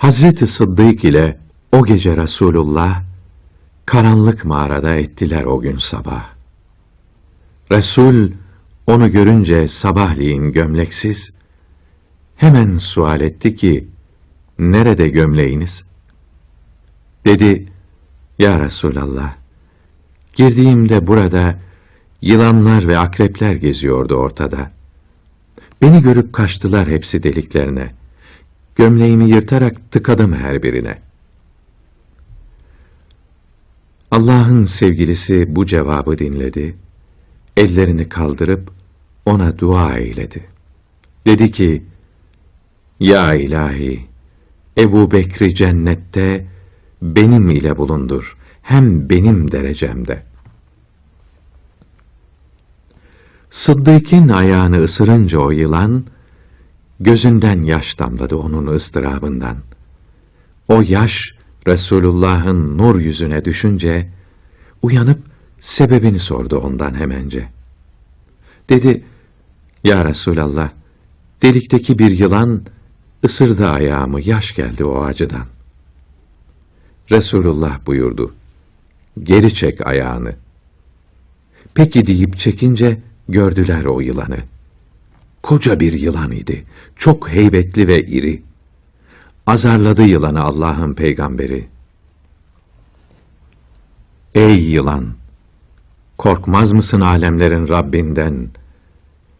Hazreti Sıddık ile o gece Resulullah karanlık mağarada ettiler o gün sabah. Resul onu görünce sabahleyin gömleksiz hemen sual etti ki nerede gömleğiniz? Dedi ya Resulallah girdiğimde burada yılanlar ve akrepler geziyordu ortada. Beni görüp kaçtılar hepsi deliklerine. Gömleğimi yırtarak tıkadım her birine. Allah'ın sevgilisi bu cevabı dinledi. Ellerini kaldırıp ona dua eyledi. Dedi ki, Ya ilahi, Ebu Bekri cennette benim ile bulundur, hem benim derecemde. Sıddık'ın ayağını ısırınca o yılan, gözünden yaş damladı onun ıstırabından. O yaş, Resulullah'ın nur yüzüne düşünce, uyanıp sebebini sordu ondan hemence. Dedi, Ya Resulallah, delikteki bir yılan ısırdı ayağımı, yaş geldi o acıdan. Resulullah buyurdu, geri çek ayağını. Peki deyip çekince gördüler o yılanı. Koca bir yılan idi, çok heybetli ve iri. Azarladı yılanı Allah'ın peygamberi. Ey yılan! Korkmaz mısın alemlerin Rabbinden?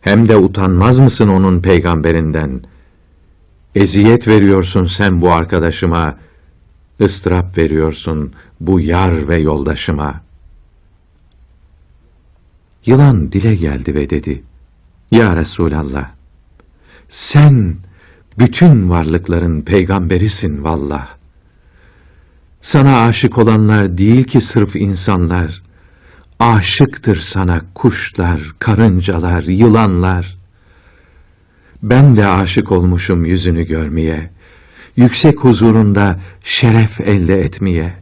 Hem de utanmaz mısın onun peygamberinden? Eziyet veriyorsun sen bu arkadaşıma, ıstırap veriyorsun bu yar ve yoldaşıma. Yılan dile geldi ve dedi, Ya Resulallah, sen bütün varlıkların peygamberisin vallah. Sana aşık olanlar değil ki sırf insanlar, aşıktır sana kuşlar, karıncalar, yılanlar. Ben de aşık olmuşum yüzünü görmeye, yüksek huzurunda şeref elde etmeye.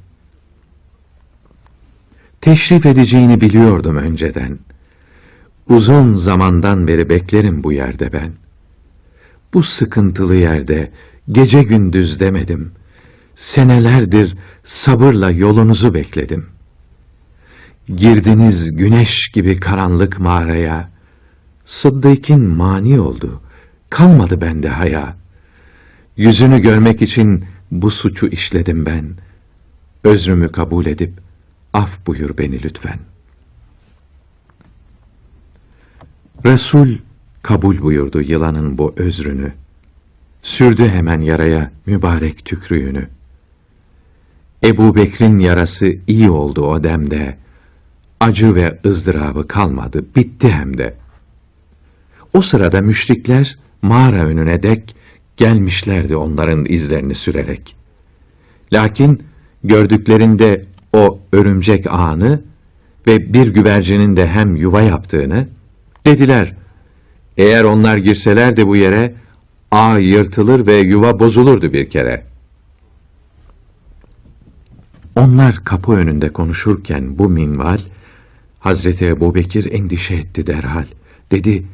Teşrif edeceğini biliyordum önceden. Uzun zamandan beri beklerim bu yerde ben. Bu sıkıntılı yerde gece gündüz demedim. Senelerdir sabırla yolunuzu bekledim. Girdiniz güneş gibi karanlık mağaraya. Sıddık'ın mani oldu. Kalmadı bende haya. Yüzünü görmek için bu suçu işledim ben. Özrümü kabul edip af buyur beni lütfen. Resul kabul buyurdu yılanın bu özrünü. Sürdü hemen yaraya mübarek tükrüğünü. Ebu Bekir'in yarası iyi oldu o demde. Acı ve ızdırabı kalmadı, bitti hem de. O sırada müşrikler mağara önüne dek gelmişlerdi onların izlerini sürerek. Lakin gördüklerinde o örümcek ağını ve bir güvercinin de hem yuva yaptığını dediler. Eğer onlar girselerdi bu yere ağ yırtılır ve yuva bozulurdu bir kere. Onlar kapı önünde konuşurken bu minval Hazreti Ebubekir endişe etti derhal. Dedi,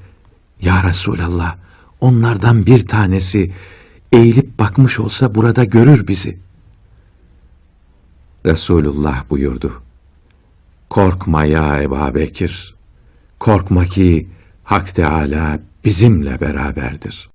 Ya Resulallah, onlardan bir tanesi eğilip bakmış olsa burada görür bizi. Resulullah buyurdu. Korkma ya Ebu Bekir. Korkma ki Hak Teâlâ bizimle beraberdir.